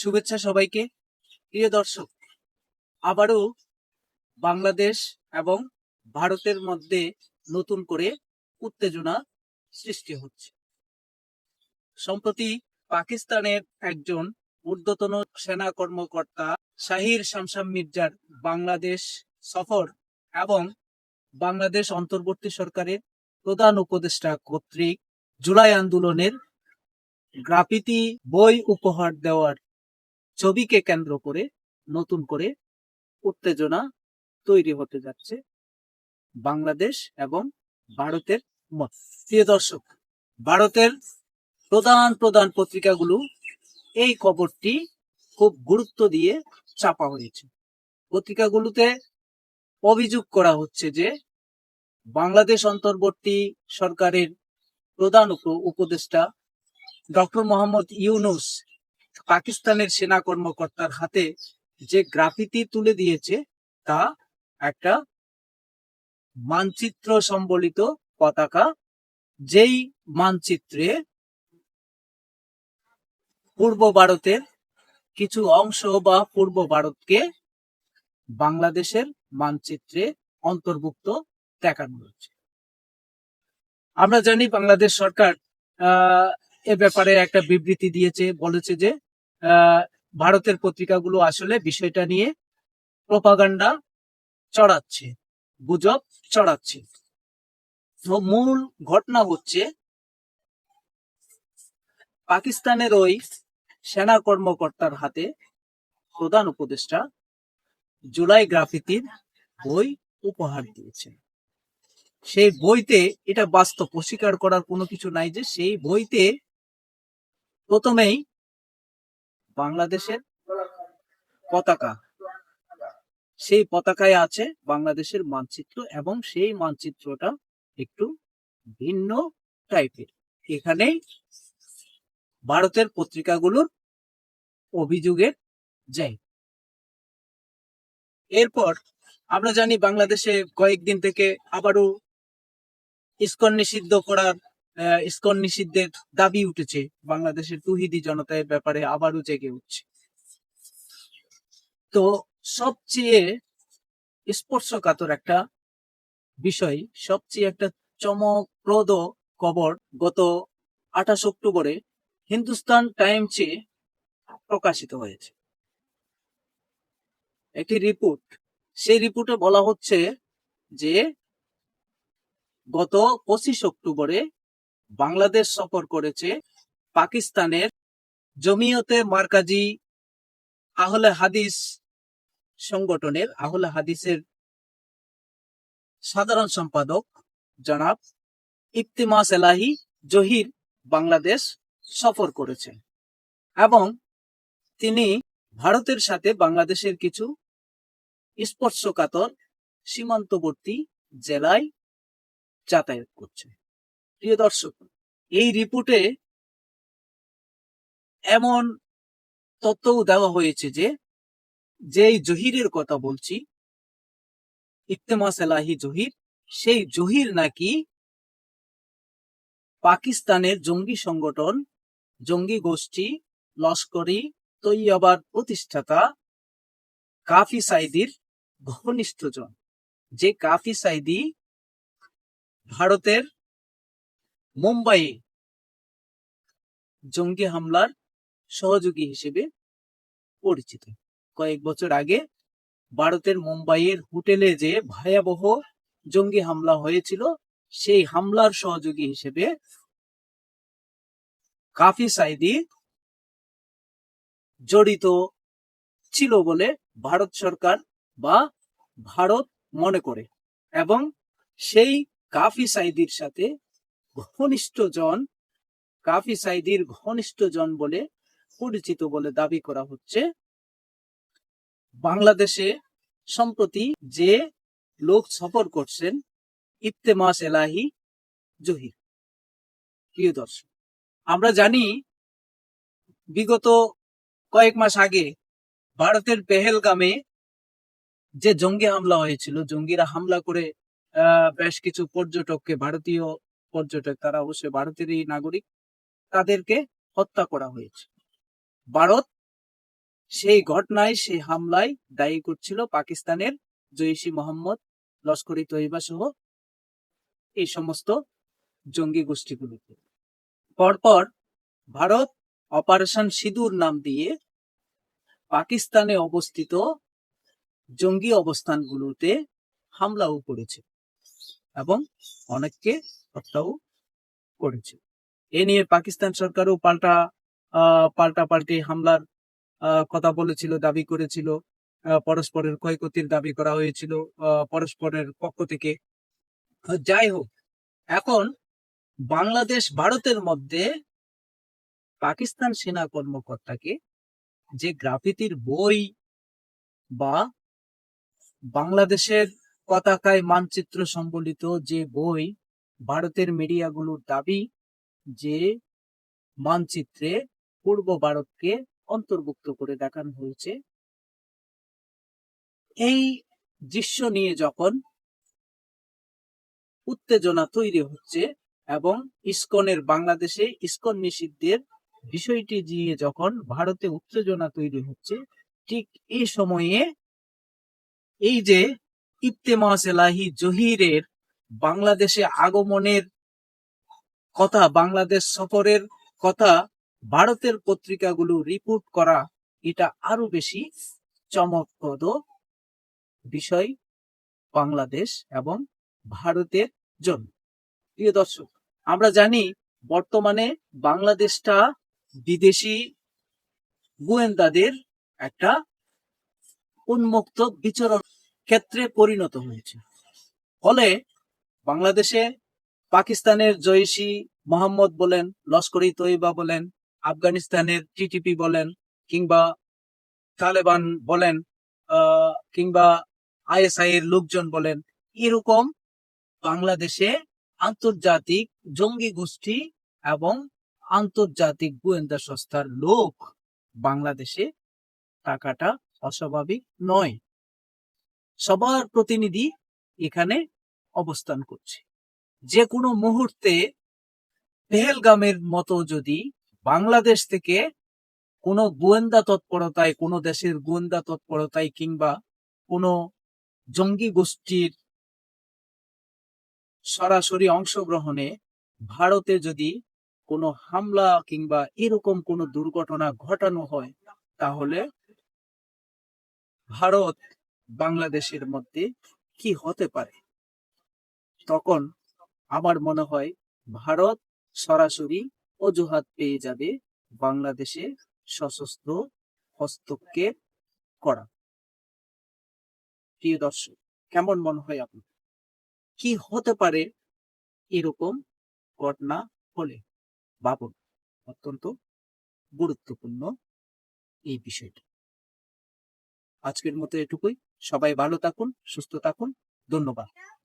শুভেচ্ছা সবাইকে। প্রিয় দর্শক, আবারও বাংলাদেশ এবং ভারতের মধ্যে নতুন করে উত্তেজনা সৃষ্টি হচ্ছে। সম্প্রতি পাকিস্তানের একজন ঊর্ধ্বতন সেনা কর্মকর্তা শাহির শামসাম মির্জার বাংলাদেশ সফর এবং বাংলাদেশ অন্তর্বর্তী সরকারের প্রধান উপদেষ্টা কর্তৃক জুলাই আন্দোলনের গ্রাফিতি বই উপহার দেওয়ার ছবিকে কেন্দ্র করে, নতুন করে উত্তেজনা তৈরি হতে যাচ্ছে বাংলাদেশ এবং ভারতের প্রিয় দর্শক, ভারতের প্রধান প্রধান পত্রিকাগুলো এই খবরটি খুব গুরুত্ব দিয়ে চাপা হয়েছে। পত্রিকাগুলোতে অভিযোগ করা হচ্ছে যে, বাংলাদেশ অন্তর্বর্তী সরকারের প্রধান উপ- উপদেষ্টা ডক্টর মোহাম্মদ ইউনুস পাকিস্তানের সেনা কর্মকর্তার হাতে যে গ্রাফিতি তুলে দিয়েছে, তা একটা মানচিত্র সম্বলিত পতাকা। যেই মানচিত্রে পূর্ব ভারতের কিছু অংশ বা পূর্ব ভারতকে বাংলাদেশের মানচিত্রে অন্তর্ভুক্ত দেখানো হচ্ছে। আমরা জানি বাংলাদেশ সরকার এ ব্যাপারে একটা বিবৃতি দিয়েছে, বলেছে যে ভারতের পত্রিকাগুলো আসলে বিষয়টা নিয়ে প্রপাগান্ডা চড়াচ্ছে, গুজব চড়াচ্ছে। তো মূল ঘটনা হচ্ছে, পাকিস্তানের ওই সেনা কর্মকর্তার হাতে প্রধান উপদেষ্টা জুলাই গ্রাফিতির বই উপহার দিয়েছেন। সেই বইতে এটা বাস্তব, অস্বীকার করার কোনো কিছু নাই যে সেই বইতে প্রথমেই বাংলাদেশের পতাকা। সেই পতাকায় আছে বাংলাদেশের মানচিত্র এবং সেই মানচিত্রটা একটু ভিন্ন টাইপের। এখানেই ভারতের পত্রিকাগুলোর অভিযোগের যাই এরপর আমরা জানি বাংলাদেশে কয়েকদিন থেকে আবারও ইস্কন নিষিদ্ধ করার ইস্কন নিষিদ্ধের দাবি উঠেছে। বাংলাদেশের তুহিদি জনতার ব্যাপারে আবারও জেগে উঠছে। তো সবচেয়ে স্পর্শকাতর একটা বিষয়, সবচেয়ে একটা চমকপ্রদ খবর গত আঠাশ অক্টোবরে হিন্দুস্তান টাইমসে প্রকাশিত হয়েছে। একটি রিপোর্ট, সেই রিপোর্টে বলা হচ্ছে যে গত পঁচিশ অক্টোবরে বাংলাদেশ সফর করেছে পাকিস্তানের জমিয়তে মার্কাজি আহলে হাদিস সংগঠনের, আহলে হাদিসের সাধারণ সম্পাদক জনাব ইফতিমাস এলাহি জহির বাংলাদেশ সফর করেছেন। এবং তিনি ভারতের সাথে বাংলাদেশের কিছু স্পর্শকাতর সীমান্তবর্তী জেলায় যাতায়াত করছে প্রিয় দর্শক, এই রিপোর্টে এমন তথ্যও দেওয়া হয়েছে যে, যেই জহিরের কথা বলছি ইফতেমাস এলাহি জহির, সেই জহির নাকি পাকিস্তানের জঙ্গি সংগঠন, জঙ্গি গোষ্ঠী, লস্করি, তৈয়বার প্রতিষ্ঠাতা কাফি সাইদির ঘনিষ্ঠজন। যে কাফি সাইদি ভারতের মুম্বাইয়ে জঙ্গি হামলার সহযোগী হিসেবে পরিচিত। কয়েক বছর আগে ভারতের মুম্বাইয়ের হোটেলে যে ভয়াবহ জঙ্গি হামলা হয়েছিল, সেই হামলার সহযোগী হিসেবে কাফি সাইদি জড়িত ছিল বলে ভারত সরকার বা ভারত মনে করে এবং সেই কাফি সাইদির সাথে ঘনিষ্ঠ জন কাফি সাইদির ঘনিষ্ঠ জন বলে পরিচিত বলে দাবি করা হচ্ছে। বাংলাদেশে সম্প্রতি যে লোক সফর করছেন ইফতেমাস এলাহি জহির। প্রিয় দর্শক, আমরা জানি বিগত কয়েক মাস আগে ভারতের পেহেলগামে যে জঙ্গি হামলা হয়েছিল, জঙ্গিরা হামলা করে বেশ কিছু পর্যটককে ভারতীয় পর্যটক তারা অবশ্যই ভারতেরই নাগরিক, তাদেরকে হত্যা করা হয়েছে। ভারত সেই ঘটনায়, সেই হামলায় দায়ী করছিল পাকিস্তানের জৈশি মোহাম্মদ, লস্করি তৈবা সহ এই সমস্ত জঙ্গি গোষ্ঠীগুলোকে। পরপর ভারত অপারেশন সিঁদুর নাম দিয়ে পাকিস্তানে অবস্থিত জঙ্গি অবস্থানগুলোতে হামলাও করেছে এবং অনেককে হত্যাও করেছে। এ নিয়ে পাকিস্তান সরকারও পাল্টা পাল্টা পাল্টি হামলার কথা বলেছিল, দাবি করেছিল। পরস্পরের ক্ষয়ক্ষতির দাবি করা হয়েছিল পরস্পরের পক্ষ থেকে। যাই হোক, এখন বাংলাদেশ ভারতের মধ্যে পাকিস্তান সেনা কর্মকর্তাকে যে গ্রাফিতির বই বা বাংলাদেশের পতাকায় মানচিত্র সম্বলিত যে বই ভারতের মিডিয়াগুলোর দাবি যে মানচিত্রে পূর্ব ভারতকে অন্তর্ভুক্ত করে দেখানো হয়েছে। এই দৃশ্য নিয়ে যখন উত্তেজনা তৈরি হচ্ছে এবং ইসকনের বাংলাদেশে ইসকন নিষিদ্ধের বিষয়টি নিয়ে যখন ভারতে উত্তেজনা তৈরি হচ্ছে, ঠিক এই সময়ে এই যে ইত্তেমাস এলাহি জহিরের বাংলাদেশে আগমনের কথা, বাংলাদেশ সফরের কথা ভারতের পত্রিকাগুলো রিপোর্ট করা এটা আরও বেশি চমকপ্রদ বিষয় বাংলাদেশ এবং ভারতের জন্য। প্রিয় দর্শক, আমরা জানি বর্তমানে বাংলাদেশটা বিদেশি গোয়েন্দাদের একটা উন্মুক্ত বিচরণ ক্ষেত্রে পরিণত হয়েছে। ফলে বাংলাদেশে পাকিস্তানের জয়সি মোহাম্মদ বলেন লস্করি তৈবা বলেন, আফগানিস্তানের টিটিপি বলেন, কিংবা তালেবান বলেন কিংবা আইএসআই এর লোকজন বলেন, এরকম বাংলাদেশে আন্তর্জাতিক জঙ্গি গোষ্ঠী এবং আন্তর্জাতিক গোয়েন্দা সংস্থার লোক বাংলাদেশে টাকাটা অস্বাভাবিক নয়। সবার প্রতিনিধি এখানে অবস্থান করছে। যে কোনো মুহূর্তে পেহেলগামের মতো যদি বাংলাদেশ থেকে কোনো গোয়েন্দা তৎপরতায়, কোনো দেশের গোয়েন্দা তৎপরতায় কিংবা কোনো জঙ্গি গোষ্ঠীর সরাসরি অংশগ্রহণে ভারতে যদি কোনো হামলা কিংবা এরকম কোনো দুর্ঘটনা ঘটানো হয়, তাহলে ভারত বাংলাদেশের মধ্যে কি হতে পারে? তখন আমার মনে হয় ভারত সরাসরি অজুহাত পেয়ে যাবে বাংলাদেশে সশস্ত্র হস্তক্ষেপ করা। প্রিয় দর্শক, কেমন মনে হয় আপনার? কি হতে পারে এরকম ঘটনা হলে? ভাবুন, অত্যন্ত গুরুত্বপূর্ণ এই বিষয়টা। আজকের মতো এটুকুই। সবাই ভালো থাকুন, সুস্থ থাকুন। ধন্যবাদ।